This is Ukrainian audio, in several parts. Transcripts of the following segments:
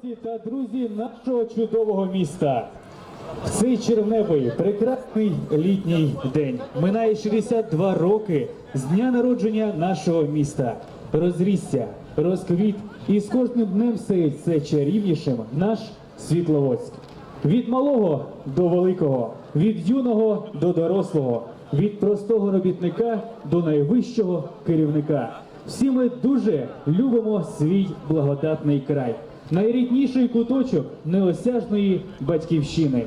Світловодці та друзі нашого чудового міста. В цей червневий прекрасний літній день минає 62 роки з дня народження нашого міста. Розрісся, розквіт і з кожним днем все чарівнішим наш Світловодськ. Від малого до великого, від юного до дорослого, від простого робітника до найвищого керівника. Всі ми дуже любимо свій благодатний край, найрідніший куточок неосяжної батьківщини.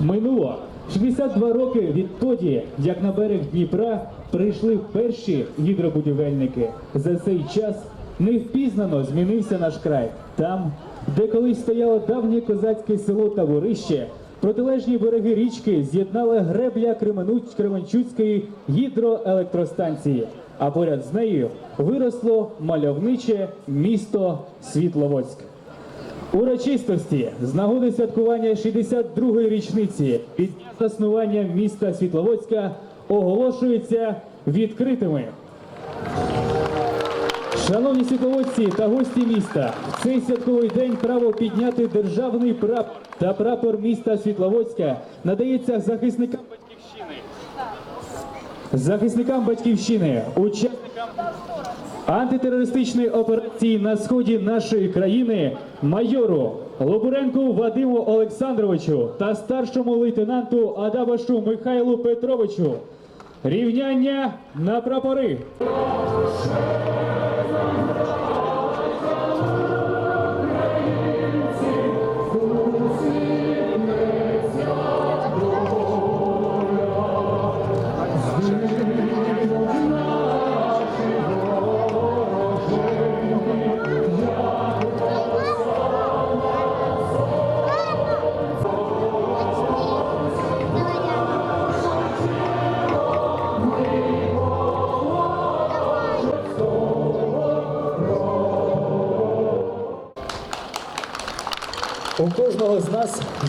Минуло 62 роки відтоді, як на берег Дніпра прийшли перші гідробудівельники. За цей час невпізнано змінився наш край. Там, де колись стояло давнє козацьке село Таворище, протилежні береги річки з'єднала гребля Кременчуцької гідроелектростанції. А поряд з нею виросло мальовниче місто Світловодськ. Урочистості з нагоди святкування 62-ї річниці під заснування міста Світловодська оголошуються відкритими. Шановні світловодці та гості міста, в цей святковий день право підняти державний прапор та прапор міста Світловодська надається захисникам батьківщини. Захисникам батьківщини, учасникам антитерористичної операції на сході нашої країни майору Лобуренку Вадиму Олександровичу та старшому лейтенанту Адабашу Михайлу Петровичу. Рівняння на прапори.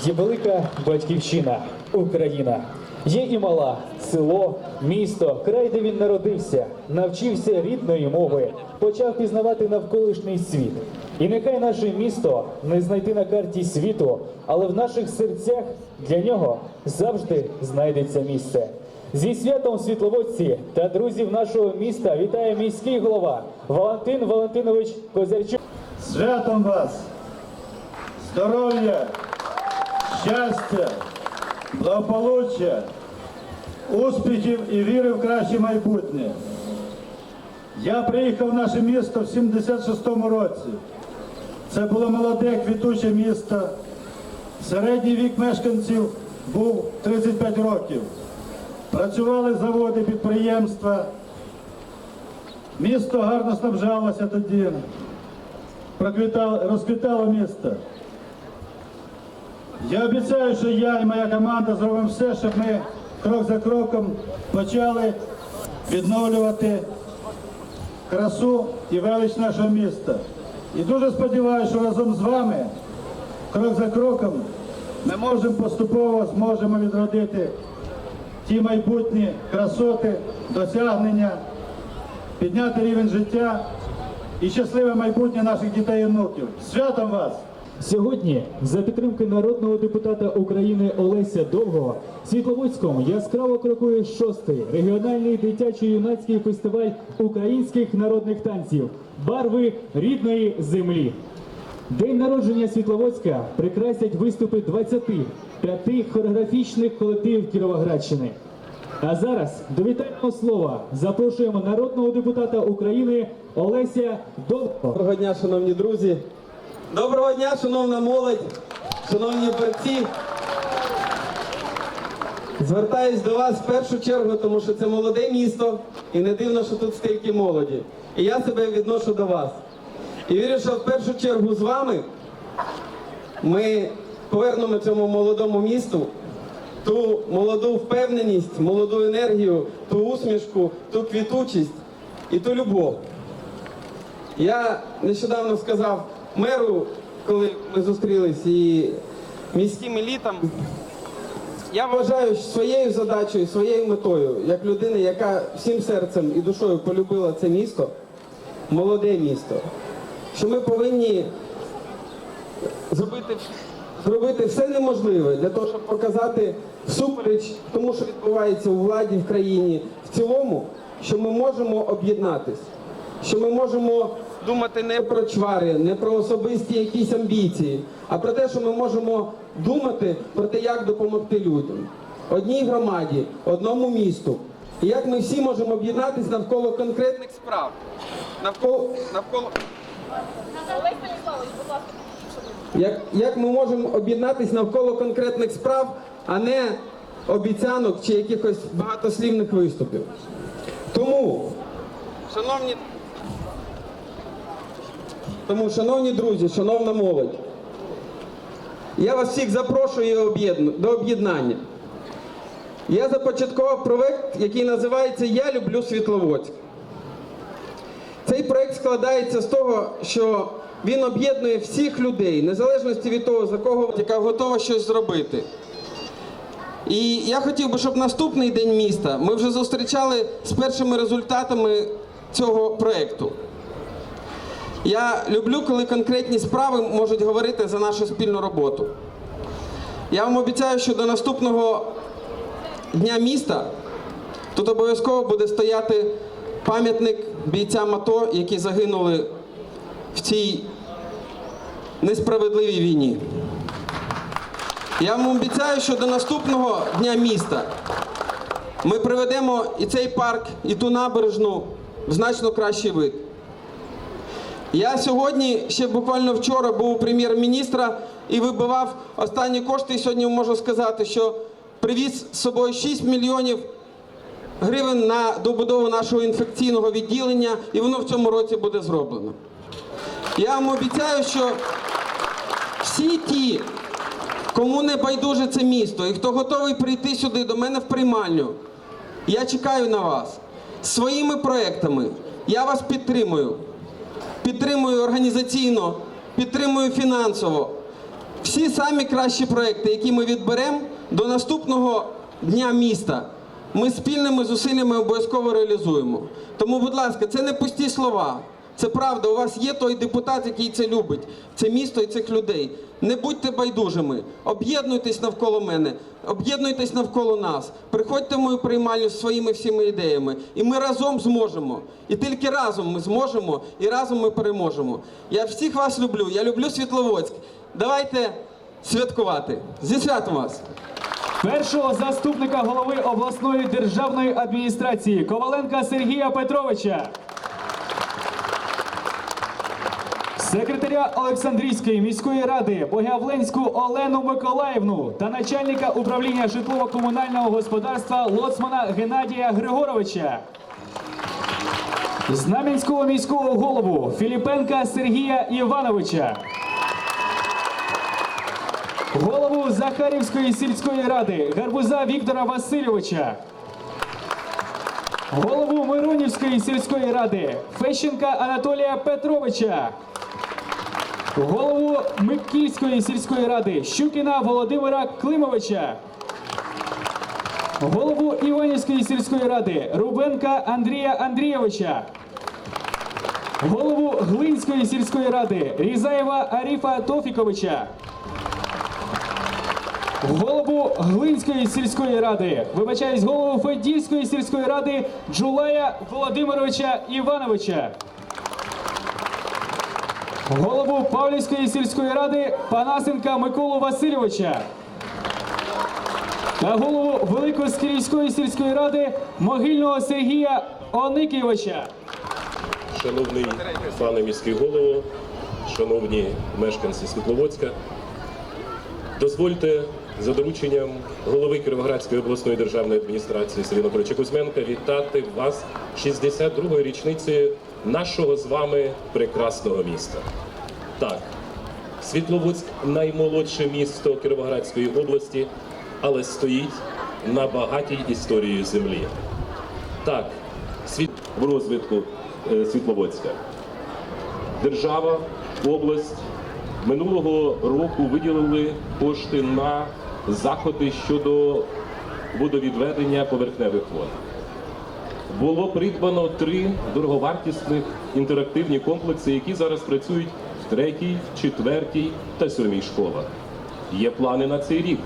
Є велика батьківщина Україна. Є і мала село, місто, край, де він народився, навчився рідної мови, почав пізнавати навколишній світ. І нехай наше місто не знайти на карті світу, але в наших серцях для нього завжди знайдеться місце. Зі святом світловодці та друзів нашого міста вітає міський голова Валентин Валентинович Козярчук. Святом вас! Здоров'я, щастя, благополуччя, успіхів і віри в краще майбутнє. Я приїхав в наше місто в 76-му році. Це було молоде квітуче місто. Середній вік мешканців був 35 років. Працювали заводи, підприємства. Місто гарно снабжалося тоді. Розквітало місто. Я обіцяю, що я і моя команда зробимо все, щоб ми крок за кроком почали відновлювати красу і велич нашого міста. І дуже сподіваюся, що разом з вами, крок за кроком, ми можемо поступово зможемо відродити ті майбутні красоти, досягнення, підняти рівень життя і щасливе майбутнє наших дітей і внуків. Святом вас! Сьогодні, за підтримки народного депутата України Олеся Довгого, Світловодськом яскраво крокує шостий регіональний дитячо-юнацький фестиваль українських народних танців Барви рідної землі. День народження Світловодська прикрасять виступи 25 хореографічних колективів Кіровоградщини. А зараз до вітального слова запрошуємо народного депутата України Олеся Довгого. Доброго дня, шановні друзі. Доброго дня, шановна молодь, шановні борці. Звертаюсь до вас в першу чергу, тому що це молоде місто, і не дивно, що тут стільки молоді. І я себе відношу до вас. І вірю, що в першу чергу з вами ми повернемо цьому молодому місту ту молоду впевненість, молоду енергію, ту усмішку, ту квітучість і ту любов. Я нещодавно сказав меру, коли ми зустрілись і міським елітам. Я вважаю своєю задачею, своєю метою, як людина, яка всім серцем і душою полюбила це місто, молоде місто, що ми повинні зробити, зробити все неможливе для того, щоб показати всупереч тому, що відбувається у владі в країні в цілому, що ми можемо об'єднатись, що ми можемо думати не про чвари, не про особисті якісь амбіції, а про те, що ми можемо думати про те, як допомогти людям, одній громаді, одному місту. І як ми всі можемо об'єднатись навколо конкретних справ, навколо навколо. Як, як ми можемо об'єднатись навколо конкретних справ, а не обіцянок чи якихось багатослівних виступів. Тому, шановні, тому, шановні друзі, шановна молодь, я вас всіх запрошую до об'єднання. Я започаткував проект, який називається Я люблю Світловодськ. Цей проект складається з того, що він об'єднує всіх людей, незалежності від того, за кого яка готова щось зробити. І я хотів би, щоб наступний день міста ми вже зустрічали з першими результатами цього проекту. Я люблю, коли конкретні справи можуть говорити за нашу спільну роботу. Я вам обіцяю, що до наступного дня міста Тут обов'язково буде стояти пам'ятник бійцям АТО, які загинули в цій несправедливій війні. Я вам обіцяю, що до наступного дня міста ми приведемо і цей парк, і ту набережну в значно кращий вид. Я сьогодні, ще буквально вчора, був прем'єр-міністра і вибивав останні кошти. І сьогодні можу сказати, що привіз з собою 6 мільйонів гривень на добудову нашого інфекційного відділення, і воно в цьому році буде зроблено. Я вам обіцяю, що всі ті, кому не байдуже це місто, і хто готовий прийти сюди до мене в приймальню, я чекаю на вас своїми проектами. Я вас підтримую. Підтримую організаційно, підтримую фінансово. Всі самі кращі проекти, які ми відберемо до наступного дня міста, ми спільними зусиллями обов'язково реалізуємо. Тому, будь ласка, це не пусті слова. Це правда, у вас є той депутат, який це любить, це місто і цих людей. Не будьте байдужими, об'єднуйтесь навколо мене, об'єднуйтесь навколо нас. Приходьте в мою приймальню зі своїми всіми ідеями, і ми разом зможемо. І тільки разом ми зможемо, і разом ми переможемо. Я всіх вас люблю. Я люблю Світловодськ. Давайте святкувати. Зі святом вас! Першого заступника голови обласної державної адміністрації Коваленка Сергія Петровича. Секретаря Олександрійської міської ради Богявленську Олену Миколаївну та начальника управління житлово-комунального господарства Лоцмана Геннадія Григоровича. Знам'янського міського голову Філіпенка Сергія Івановича. Голову Захарівської сільської ради Гарбуза Віктора Васильовича. Голову Миронівської сільської ради Фещенка Анатолія Петровича. Голову Микільської сільської ради Щукіна Володимира Климовича. Голову Іванівської сільської ради Рубенка Андрія Андрійовича. Голову Глинської сільської ради Різаєва Аріфа Тофіковича. Голову Глинської сільської ради, вибачаюсь, голову Федільської сільської ради Джулая Володимировича Івановича. Голову Павлівської сільської ради Панасенка Миколу Васильовича. Та голову Великоскірівської сільської ради Могильного Сергія Оникійовича. Шановний пане міський голово, шановні мешканці Світловодська, дозвольте за дорученням голови Кіровоградської обласної державної адміністрації Сергія Анатолійовича Кузьменка вітати вас 62-ї річниці нашого з вами прекрасного міста. Так, Світловодськ наймолодше місто Кіровоградської області, але стоїть на багатій історії землі. Так, світ в розвитку е, Світловодська. Держава, область минулого року виділили кошти на заходи щодо водовідведення поверхневих вод. Було придбано три дороговартісних інтерактивні комплекси, які зараз працюють в третій, четвертій та сьомій школах. Є плани на цей рік.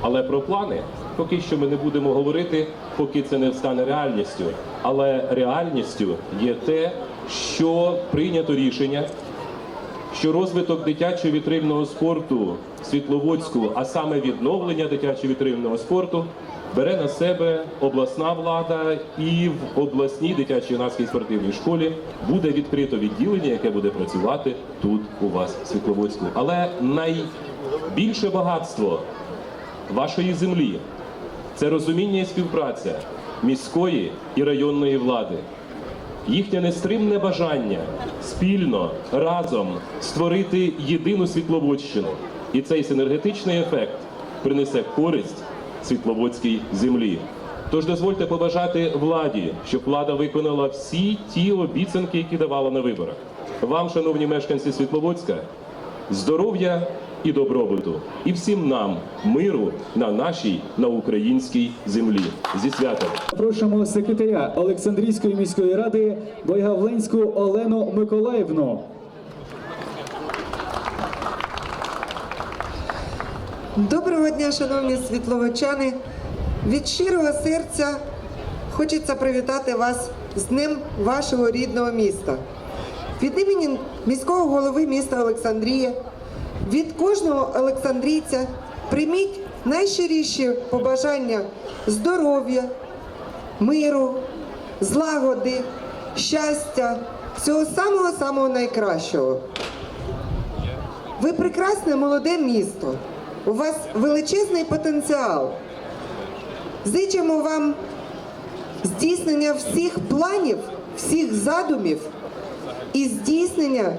Але про плани поки що ми не будемо говорити, поки це не стане реальністю. Але реальністю є те, що прийнято рішення що розвиток дитячо вітривного спорту Світловодську, а саме відновлення дитячо вітривного спорту, бере на себе обласна влада, і в обласній дитячій юнацькій спортивній школі буде відкрито відділення, яке буде працювати тут у вас в Світловодську. Але найбільше багатство вашої землі це розуміння і співпраця міської і районної влади їхнє нестримне бажання спільно разом створити єдину світловодщину. І цей синергетичний ефект принесе користь світловодській землі. Тож дозвольте побажати владі, щоб влада виконала всі ті обіцянки, які давала на виборах. Вам, шановні мешканці Світловодська, здоров'я і добробуту, і всім нам миру на нашій на українській землі. Зі святом! Запрошуємо секретаря Олександрійської міської ради Бойгавленську Олену Миколаївну. Доброго дня, шановні світловичани. Від щирого серця хочеться привітати вас з Днем вашого рідного міста. Від імені міського голови міста Олександрія, від кожного олександрійця прийміть найщиріші побажання здоров'я, миру, злагоди, щастя, всього самого-самого найкращого. Ви прекрасне молоде місто. У вас величезний потенціал. Зичимо вам здійснення всіх планів, всіх задумів і здійснення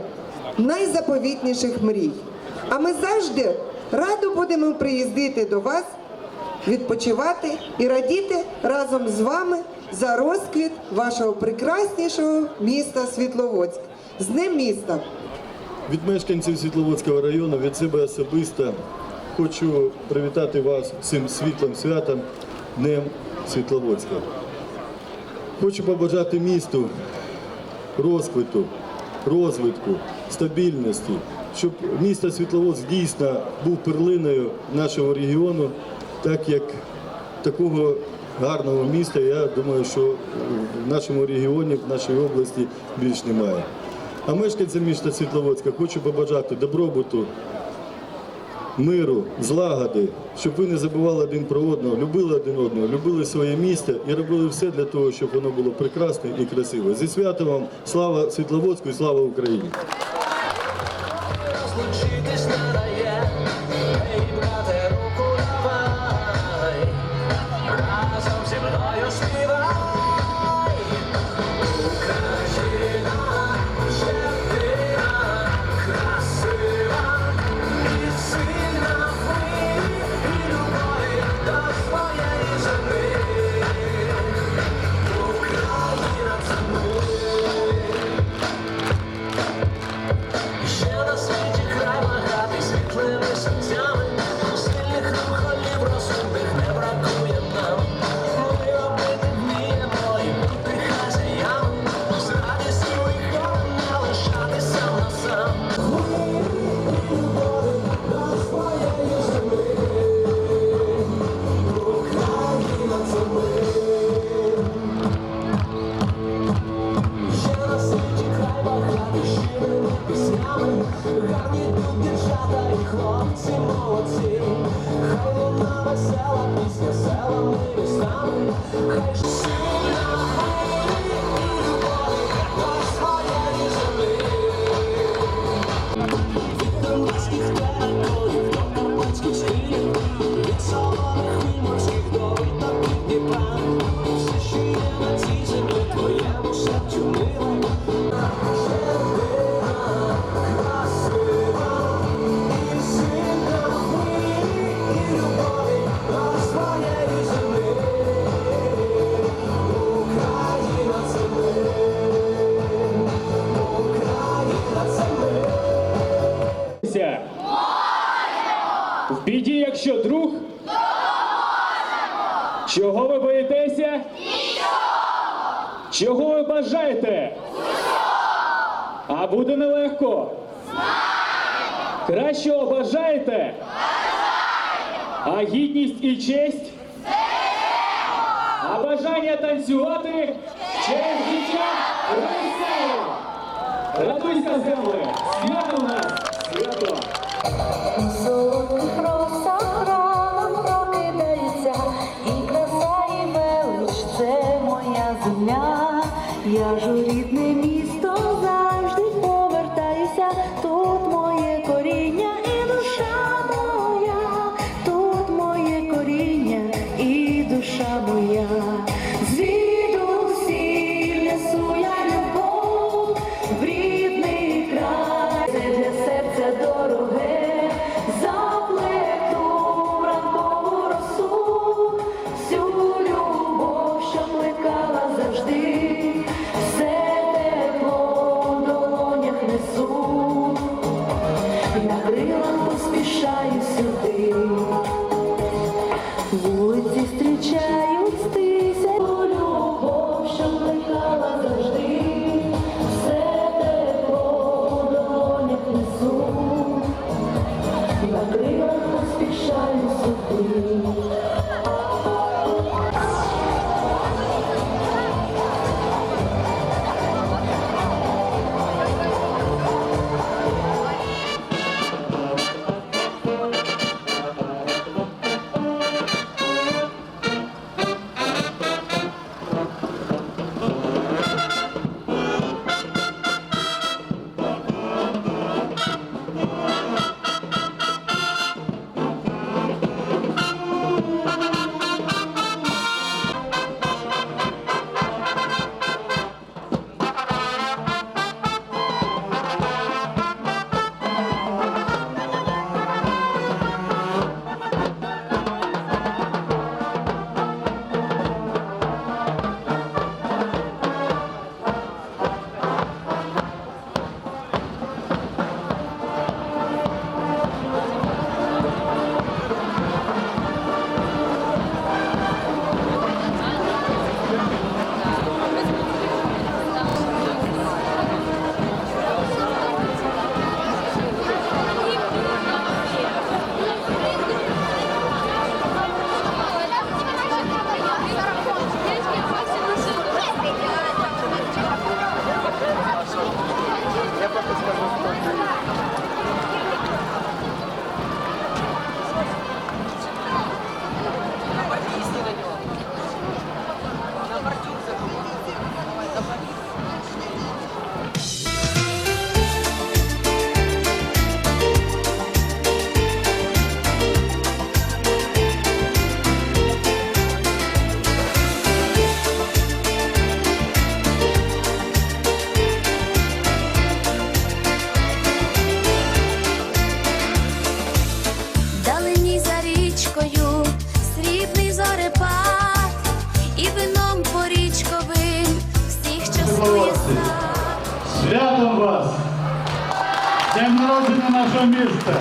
найзаповітніших мрій. А ми завжди радо будемо приїздити до вас, відпочивати і радіти разом з вами за розквіт вашого прекраснішого міста Світловодськ. З Днем міста! Від мешканців Світловодського району від себе особисто хочу привітати вас цим світлим святом Днем Світловодська. Хочу побажати місту розквіту, розвитку, стабільності, щоб місто Світловодськ дійсно був перлиною нашого регіону, так як такого гарного міста, я думаю, що в нашому регіоні, в нашій області більш немає. А мешканцям міста Світловодська хочу побажати добробуту, миру, злагоди, щоб ви не забували один про одного, любили один одного, любили своє місто і робили все для того, щоб воно було прекрасне і красиве. Зі святом вам слава Світловодську і слава Україні! 我开始 Чого ви бажаєте? А буде нелегко. Кращого бажаєте? А гідність і честь? А бажання танцювати? Честь життя? Весело! Радуйся, земле! Свято у нас! Свято! Нашого міста!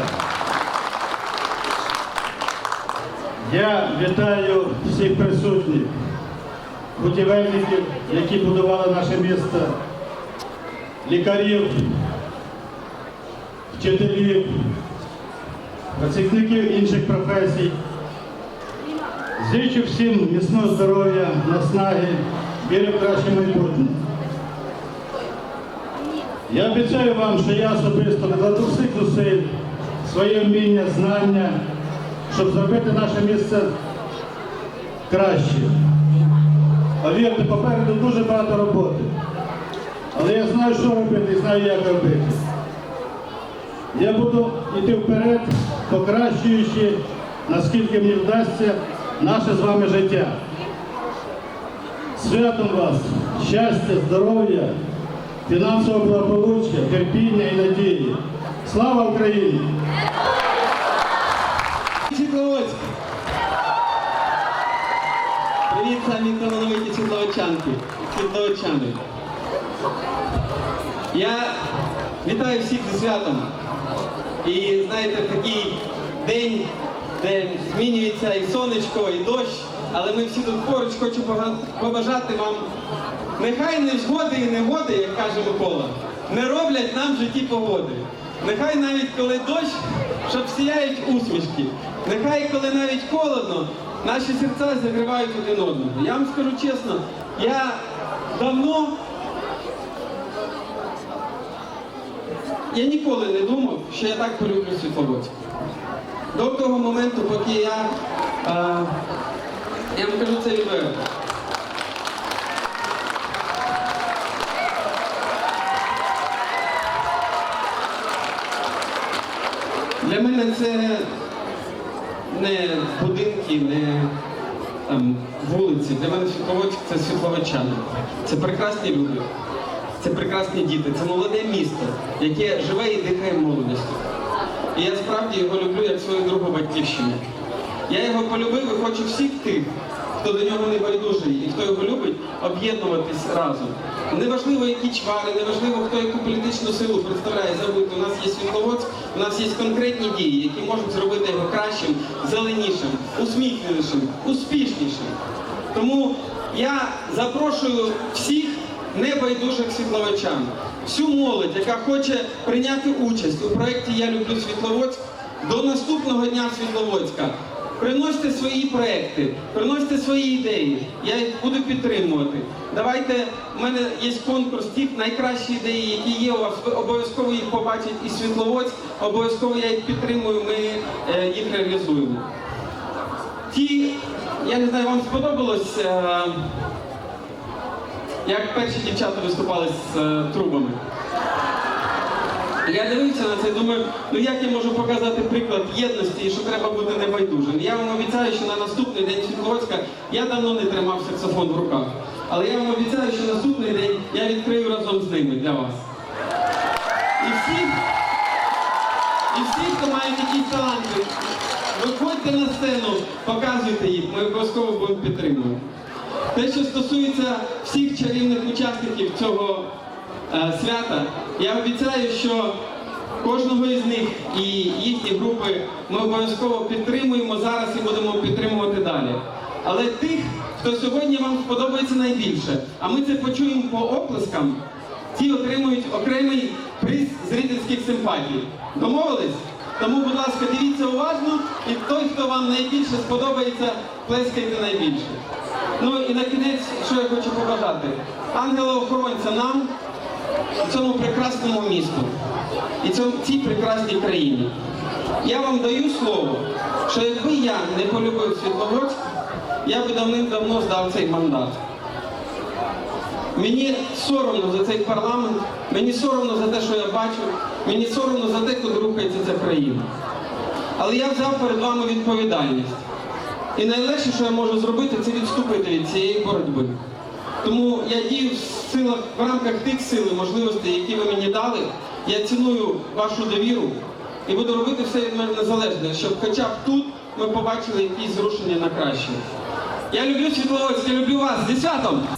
Я вітаю всіх присутніх, будівельників, які будували наше місто, лікарів, вчителів, працівників інших професій. Зичу всім міцного здоров'я, наснаги, віри в краще майбутнє. Я обіцяю вам, що я особисто докладу всіх зусиль, своє вміння, знання, щоб зробити наше місце краще. Повірте, попереду дуже багато роботи. Але я знаю, що робити і знаю, як робити. Я буду йти вперед, покращуючи, наскільки мені вдасться, наше з вами життя. Святом вас, щастя, здоров'я, фінансового благополуччя, терпіння і надії. Слава Україні! Привіт, самі талановиті світловодчанки, світловодчани. Я вітаю всіх зі святом. І знаєте, такий день, де змінюється і сонечко, і дощ, але ми всі тут поруч хочу побажати вам. Нехай не згоди і негоди, як каже Микола, не роблять нам в житті погоди. Нехай навіть коли дощ, щоб сіяють усмішки. Нехай коли навіть холодно, наші серця закривають один одного. Я вам скажу чесно, я давно. Я ніколи не думав, що я так полюблю Світловодськ. До того моменту, поки я. А, я вам кажу це відверто. Для мене це не будинки, не там, вулиці. Для мене Світловодськ це світловичани. Це прекрасні люди, це прекрасні діти, це молоде місто, яке живе і дихає молодістю. І я справді його люблю як свою другу батьківщину. Я його полюбив і хочу всіх тих, хто до нього не байдужий і хто його любить, об'єднуватись разом. Неважливо, які чвари, неважливо, хто яку політичну силу представляє. Забудьте, у нас є Світловодськ, у нас є конкретні дії, які можуть зробити його кращим, зеленішим, усміхненішим, успішнішим. Тому я запрошую всіх небайдужих світловичан, всю молодь, яка хоче прийняти участь у проєкті Я люблю Світловодськ до наступного дня Світловодська. Приносьте свої проекти, приносьте свої ідеї. Я їх буду підтримувати. Давайте, в мене є конкурс тих найкращі ідеї, які є у вас. Ви обов'язково їх побачать і Світловодськ, обов'язково я їх підтримую, ми е, їх реалізуємо. Ті, я не знаю, вам сподобалось, е, як перші дівчата виступали з е, трубами. Я дивився на це і думаю, ну як я можу показати приклад єдності і що треба бути небайдужим. Я вам обіцяю, що на наступний день Світловодська я давно не тримав саксофон в руках. Але я вам обіцяю, що наступний день я відкрию разом з ними для вас. І всі, і всі, хто мають якісь таланти, виходьте на сцену, показуйте їх, ми обов'язково будемо підтримувати. Те, що стосується всіх чарівних учасників цього свята, я обіцяю, що кожного із них і їхні групи ми обов'язково підтримуємо зараз і будемо підтримувати далі. Але тих, хто сьогодні вам сподобається найбільше, а ми це почуємо по оплескам, ті отримують окремий приз зрительських симпатій. Домовились? Тому, будь ласка, дивіться уважно, і той, хто вам найбільше сподобається, плескайте найбільше. Ну і на кінець, що я хочу побажати? Ангела-охоронця нам, цьому прекрасному місту і цій прекрасній країні. Я вам даю слово, що якби я не полюбив Світловодськ, я би давним-давно здав цей мандат. Мені соромно за цей парламент, мені соромно за те, що я бачу, мені соромно за те, куди рухається ця країна. Але я взяв перед вами відповідальність. І найлегше, що я можу зробити, це відступити від цієї боротьби. Тому я дію в силах в рамках тих сил і можливостей, які ви мені дали. Я ціную вашу довіру і буду робити все від мене незалежне, щоб хоча б тут ми побачили якісь зрушення на краще. Я люблю Світловодськ, я люблю вас. Зі святом!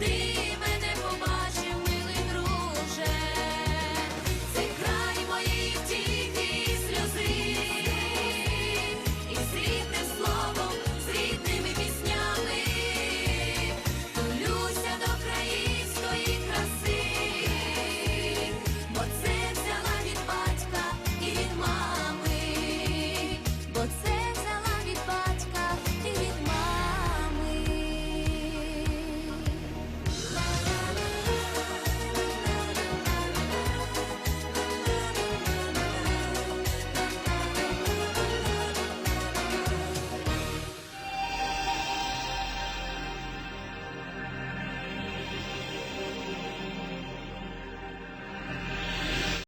ti.